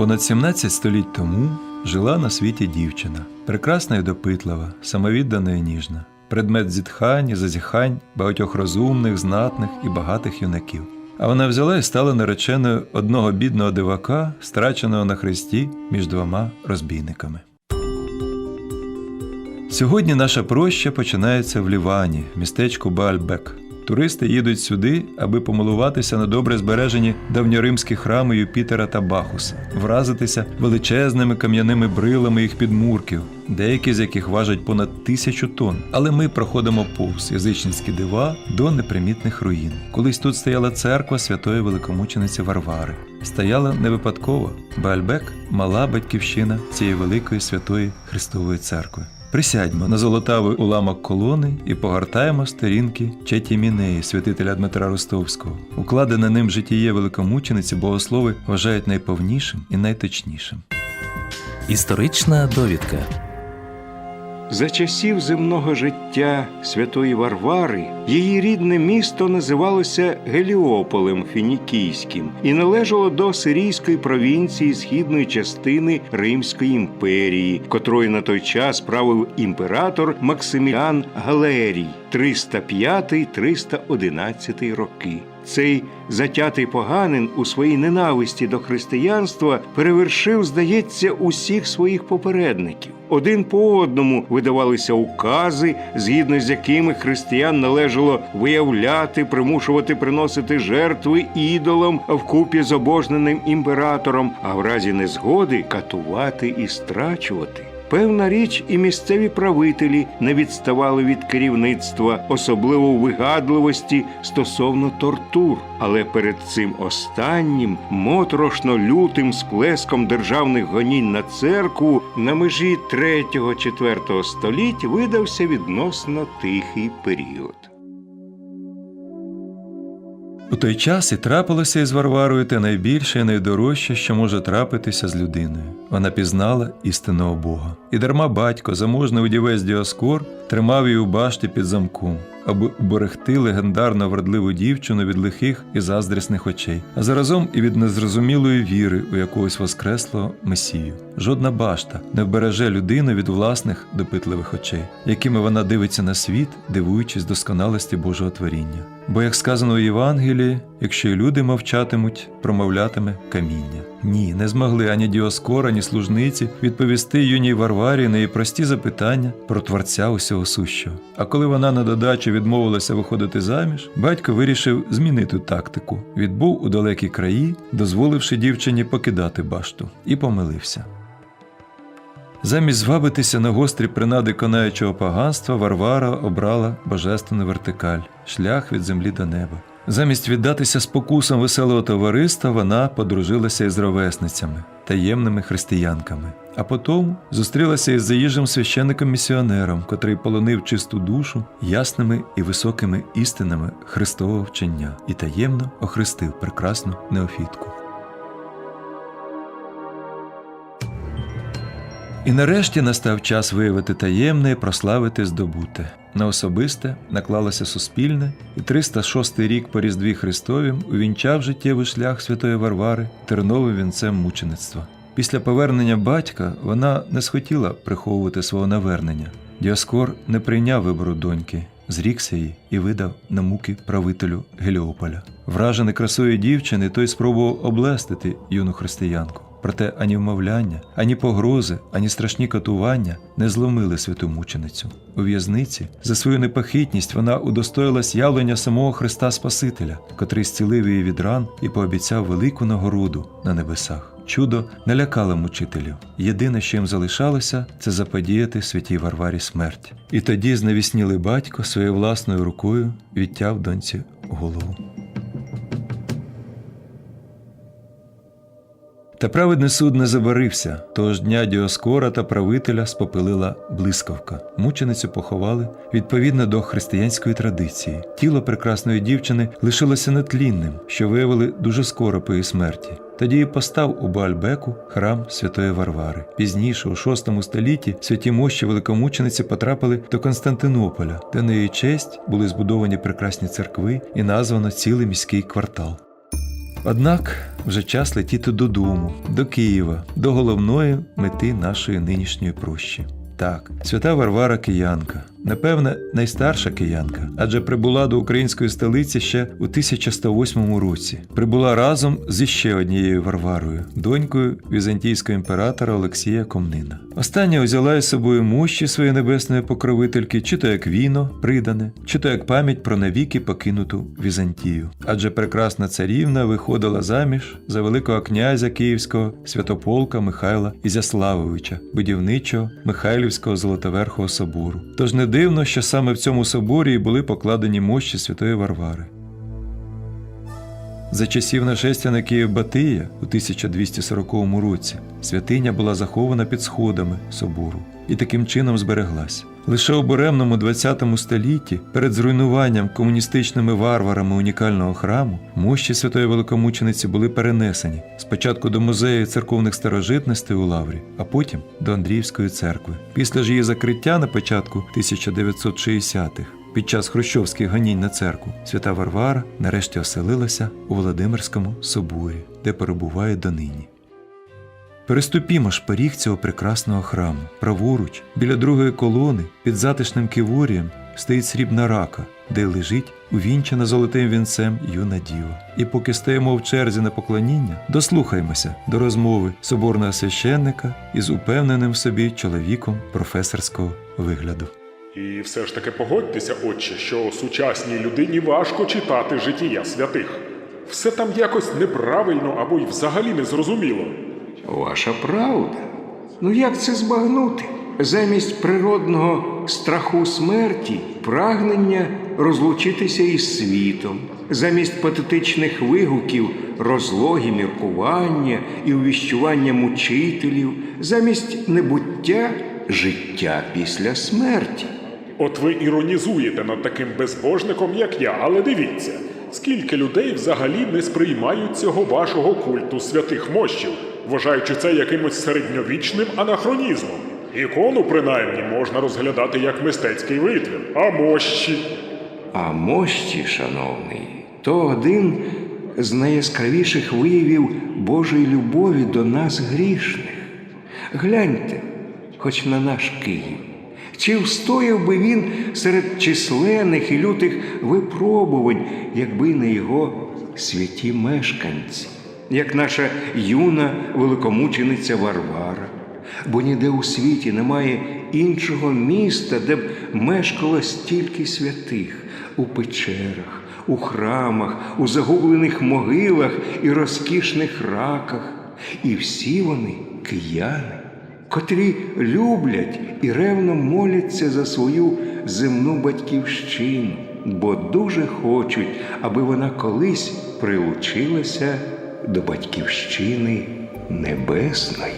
Понад 17 століть тому жила на світі дівчина, прекрасна і допитлива, самовіддана і ніжна, предмет зітхань і зазіхань багатьох розумних, знатних і багатих юнаків. А вона взяла і стала нареченою одного бідного дивака, страченого на хресті між двома розбійниками. Сьогодні наша проща починається в Лівані, містечку Баальбек. Туристи їдуть сюди, аби помилуватися на добре збережені давньоримські храми Юпітера та Бахуса, вразитися величезними кам'яними брилами їх підмурків, деякі з яких важать понад тисячу тонн. Але ми проходимо повз язичницькі дива до непримітних руїн. Колись тут стояла церква святої великомучениці Варвари. Стояла не випадково. Баальбек мала батьківщина цієї великої святої Христової церкви. Присядьмо на золотавий уламок колони і погортаємо сторінки Четі Мінеї, святителя Дмитра Ростовського. Укладене ним житіє великомучениці богослови вважають найповнішим і найточнішим. Історична довідка. За часів земного життя святої Варвари її рідне місто називалося Геліополем Фінікійським і належало до сирійської провінції східної частини Римської імперії, котрою на той час правив імператор Максиміан Галерій 305-311 роки. Цей затятий поганин у своїй ненависті до християнства перевершив, здається, усіх своїх попередників. Один по одному видавалися укази, згідно з якими християн належало виявляти, примушувати приносити жертви ідолам вкупі з обожненим імператором, а в разі незгоди катувати і страчувати. Певна річ, і місцеві правителі не відставали від керівництва, особливо у вигадливості стосовно тортур. Але перед цим останнім моторошно лютим сплеском державних гонінь на церкву на межі 3-4 століть видався відносно тихий період. У той час і трапилося із Варварою те найбільше і найдорожче, що може трапитися з людиною. Вона пізнала істинного Бога. І дарма батько, заможний удівець Діоскор, тримав її у башті під замком, аби уберегти легендарно вродливу дівчину від лихих і заздрісних очей, а заразом і від незрозумілої віри у якогось воскреслого месію. Жодна башта не вбереже людину від власних допитливих очей, якими вона дивиться на світ, дивуючись досконалості Божого творіння. Бо, як сказано у Євангелії, якщо й люди мовчатимуть, промовлятиме каміння. Ні, не змогли ані Діоскор, ані служниці відповісти юній Варварі на її прості запитання про творця усього сущого. А коли вона на додачу відмовилася виходити заміж, батько вирішив змінити тактику. Відбув у далекі краї, дозволивши дівчині покидати башту, і помилився. Замість звабитися на гострі принади конаючого поганства, Варвара обрала божественну вертикаль, шлях від землі до неба. Замість віддатися спокусам веселого товариства, вона подружилася із ровесницями, таємними християнками. А потім зустрілася із заїжджим священником-місіонером, котрий полонив чисту душу ясними і високими істинами Христового вчення і таємно охрестив прекрасну неофітку. І нарешті настав час виявити таємне і прославити здобуте. На особисте наклалося суспільне, і 306 рік по Різдві Христовім увінчав життєвий шлях святої Варвари терновим вінцем мучеництва. Після повернення батька вона не схотіла приховувати свого навернення. Діоскор не прийняв вибору доньки, зрікся її і видав на муки правителю Геліополя. Вражений красою дівчини, той спробував облестити юну християнку. Проте ані вмовляння, ані погрози, ані страшні катування не зломили святу мученицю. У в'язниці за свою непохитність вона удостоїлась явлення самого Христа Спасителя, котрий зцілив її від ран і пообіцяв велику нагороду на небесах. Чудо не лякало мучителів. Єдине, що їм залишалося, це заподіяти святій Варварі смерть. І тоді зневіснілий батько своєю власною рукою відтяв доньці голову. Та праведний суд не забарився. Того ж дня Діоскора та правителя спопилила блискавка. Мученицю поховали відповідно до християнської традиції. Тіло прекрасної дівчини лишилося нетлінним, що виявили дуже скоро по її смерті. Тоді і постав у Баальбеку храм святої Варвари. Пізніше, у VI столітті, святі мощі великомучениці потрапили до Константинополя, де на її честь були збудовані прекрасні церкви і названо цілий міський квартал. Однак вже час летіти додому, до Києва, до головної мети нашої нинішньої прощі. Так, свята Варвара Киянка, напевне, найстарша киянка, адже прибула до української столиці ще у 1108 році. Прибула разом зі ще однією Варварою, донькою візантійського імператора Олексія Комнина. Остання узяла із собою мощі своєї небесної покровительки, чи то як віно придане, чи то як пам'ять про навіки покинуту Візантію. Адже прекрасна царівна виходила заміж за великого князя Київського святополка Михайла Ізяславовича, будівничого Михайлівського Золотоверхого собору. Тож не дивно, що саме в цьому соборі і були покладені мощі святої Варвари. За часів нашестя на Київ Батия у 1240 році святиня була захована під сходами собору і таким чином збереглась. Лише у буремному 20 столітті, перед зруйнуванням комуністичними варварами унікального храму, мощі святої великомучениці були перенесені спочатку до музею церковних старожитностей у Лаврі, а потім до Андріївської церкви. Після ж її закриття на початку 1960-х під час хрущовських ганінь на церкву свята Варвара нарешті оселилася у Володимирському соборі, де перебуває донині. Переступімо ж поріг цього прекрасного храму. Праворуч, біля другої колони, під затишним киворієм, стоїть срібна рака, де лежить увінчана золотим вінцем юна діва. І поки стоїмо в черзі на поклоніння, дослухаймося до розмови соборного священника із упевненим в собі чоловіком професорського вигляду. І все ж таки погодьтеся, отче, що сучасній людині важко читати життя святих. Все там якось неправильно або й взагалі незрозуміло. Ваша правда. Ну як це збагнути? Замість природного страху смерті прагнення розлучитися із світом, замість патетичних вигуків, розлоги, міркування і увіщування мучителів, замість небуття життя після смерті. От ви іронізуєте над таким безбожником, як я, але дивіться, скільки людей взагалі не сприймають цього вашого культу святих мощів, вважаючи це якимось середньовічним анахронізмом. Ікону, принаймні, можна розглядати як мистецький витвір, а мощі. А мощі, шановний, то один з найяскравіших виявів Божої любові до нас грішних. Гляньте, хоч на наш Київ. Чи встояв би він серед численних і лютих випробувань, якби не його святі мешканці, як наша юна великомучениця Варвара? Бо ніде у світі немає іншого міста, де б мешкало стільки святих у печерах, у храмах, у загублених могилах і розкішних раках. І всі вони кияни котрі люблять і ревно моляться за свою земну батьківщину, бо дуже хочуть, аби вона колись прилучилася до батьківщини небесної.